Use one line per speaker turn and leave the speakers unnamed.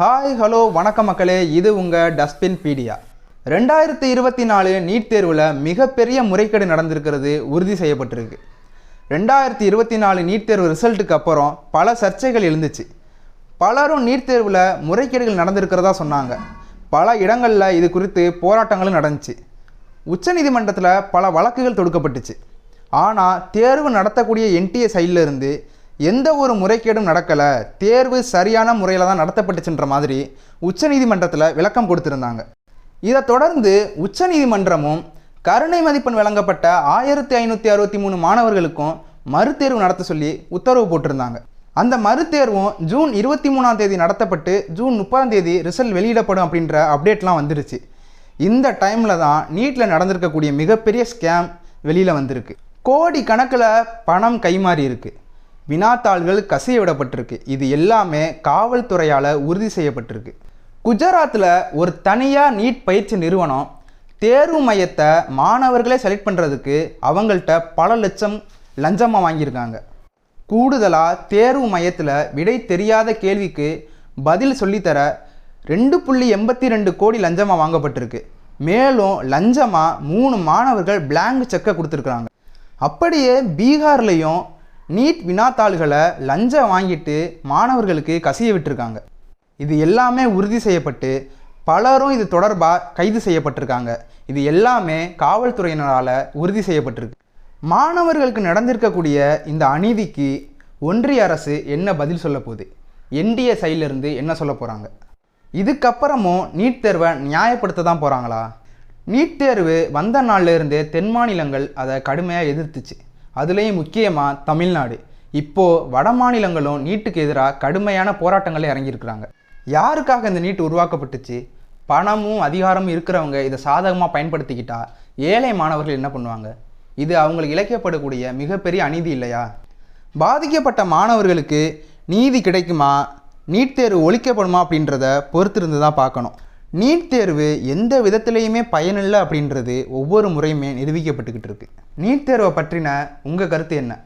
Hi hello வணக்கம் மக்களே. இது உங்கள் டஸ்ட்பின் பீடியா ரெண்டாயிரத்தி இருபத்தி நாலு நீட் தேர்வில் மிகப்பெரிய முறைகேடு நடந்திருக்கிறது உறுதி செய்யப்பட்டிருக்கு. ரெண்டாயிரத்தி இருபத்தி நாலு நீட் தேர்வு ரிசல்ட்டுக்கு அப்புறம் பல சர்ச்சைகள் எழுந்துச்சு. பலரும் நீட் தேர்வில் முறைகேடுகள் நடந்திருக்கிறதா சொன்னாங்க. பல இடங்களில் இது குறித்து போராட்டங்களும் நடந்துச்சு. உச்சநீதிமன்றத்தில் பல வழக்குகள் தொடுக்கப்பட்டுச்சு. ஆனால் தேர்வு நடத்தக்கூடிய என்டிஏ சைட்லேருந்து இருந்து எந்த ஒரு முறைகேடும் நடக்கலை. தேர்வு சரியான முறையில் தான் நடத்தப்பட்டுச்சுன்ற மாதிரி உச்சநீதிமன்றத்தில் விளக்கம் கொடுத்துருந்தாங்க. இதை தொடர்ந்து உச்சநீதிமன்றமும் கருணை மதிப்பெண் வழங்கப்பட்ட ஆயிரத்தி ஐநூற்றி அறுபத்தி மூணு மாணவர்களுக்கும் மறுதேர்வு நடத்த சொல்லி உத்தரவு போட்டிருந்தாங்க. அந்த மறுதேர்வும் ஜூன் இருபத்தி மூணாம் தேதி நடத்தப்பட்டு ஜூன் முப்பதாம் தேதி ரிசல்ட் வெளியிடப்படும் அப்படின்ற அப்டேட்லாம் வந்துருச்சு. இந்த டைமில் தான் நீட்டில் நடந்திருக்கக்கூடிய மிகப்பெரிய ஸ்கேம் வெளியில் வந்திருக்கு. கோடி கணக்கில் பணம் கைமாறி இருக்குது வினாத்தாள்கள் கசிய விடப்பட்டிருக்கு இது எல்லாமே காவல்துறையால் உறுதி செய்யப்பட்டிருக்கு. குஜராத்தில் ஒரு தனியாக நீட் பயிற்சி நிறுவனம் தேர்வு மையத்தை மாணவர்களே செலக்ட் பண்ணுறதுக்கு அவங்கள்ட்ட பல லட்சம் லஞ்சமாக வாங்கியிருக்காங்க. கூடுதலாக தேர்வு மையத்தில் விடை தெரியாத கேள்விக்கு பதில் சொல்லித்தர ரெண்டு புள்ளி எண்பத்தி ரெண்டு கோடி லஞ்சமாக வாங்கப்பட்டிருக்கு. மேலும் லஞ்சமாக மூணு மாணவர்கள் பிளாங்க் செக்கை கொடுத்துருக்குறாங்க. அப்படியே பீகார்லேயும் நீட் வினாத்தாள்களை லஞ்சம் வாங்கிட்டு மாணவர்களுக்கு கசிய விட்டுருக்காங்க. இது எல்லாமே உறுதி செய்யப்பட்டு பலரும் இது தொடர்பாக கைது செய்யப்பட்டிருக்காங்க. இது எல்லாமே காவல்துறையினரால் உறுதி செய்யப்பட்டிருக்கு. மாணவர்களுக்கு நடந்திருக்கக்கூடிய இந்த அநீதிக்கு ஒன்றிய அரசு என்ன பதில் சொல்ல போகுது? என்டிஏ சைட்லேருந்து என்ன சொல்ல போகிறாங்க இதுக்கப்புறமும் நீட் தேர்வை நியாயப்படுத்த தான் போகிறாங்களா நீட் தேர்வு வந்த நாள்லேருந்தே தென் மாநிலங்கள் அதை கடுமையாக எதிர்த்துச்சு. அதுலேயும் முக்கியமாக தமிழ்நாடு. இப்போது வட மாநிலங்களும் நீட்டுக்கு எதிராக கடுமையான போராட்டங்களை இறங்கியிருக்கிறாங்க. யாருக்காக இந்த நீட் உருவாக்கப்பட்டுச்சு? பணமும் அதிகாரமும் இருக்கிறவங்க இதை சாதகமாக பயன்படுத்திக்கிட்டா ஏழை மாணவர்கள் என்ன பண்ணுவாங்க? இது அவங்களுக்கு இழைக்கப்படக்கூடிய மிகப்பெரிய அநீதி இல்லையா? பாதிக்கப்பட்ட மாணவர்களுக்கு நீதி கிடைக்குமா? நீட் தேர்வு ஒழிக்கப்படுமா அப்படின்றத பொறுத்திருந்து தான் பார்க்கணும். நீட் தேர்வு எந்த விதத்திலையுமே பயனில்லை அப்படின்றது ஒவ்வொரு முறையுமே நிரூபிக்கப்பட்டுக்கிட்டு இருக்கு. நீட் தேர்வை பற்றின உங்கள் கருத்து என்ன?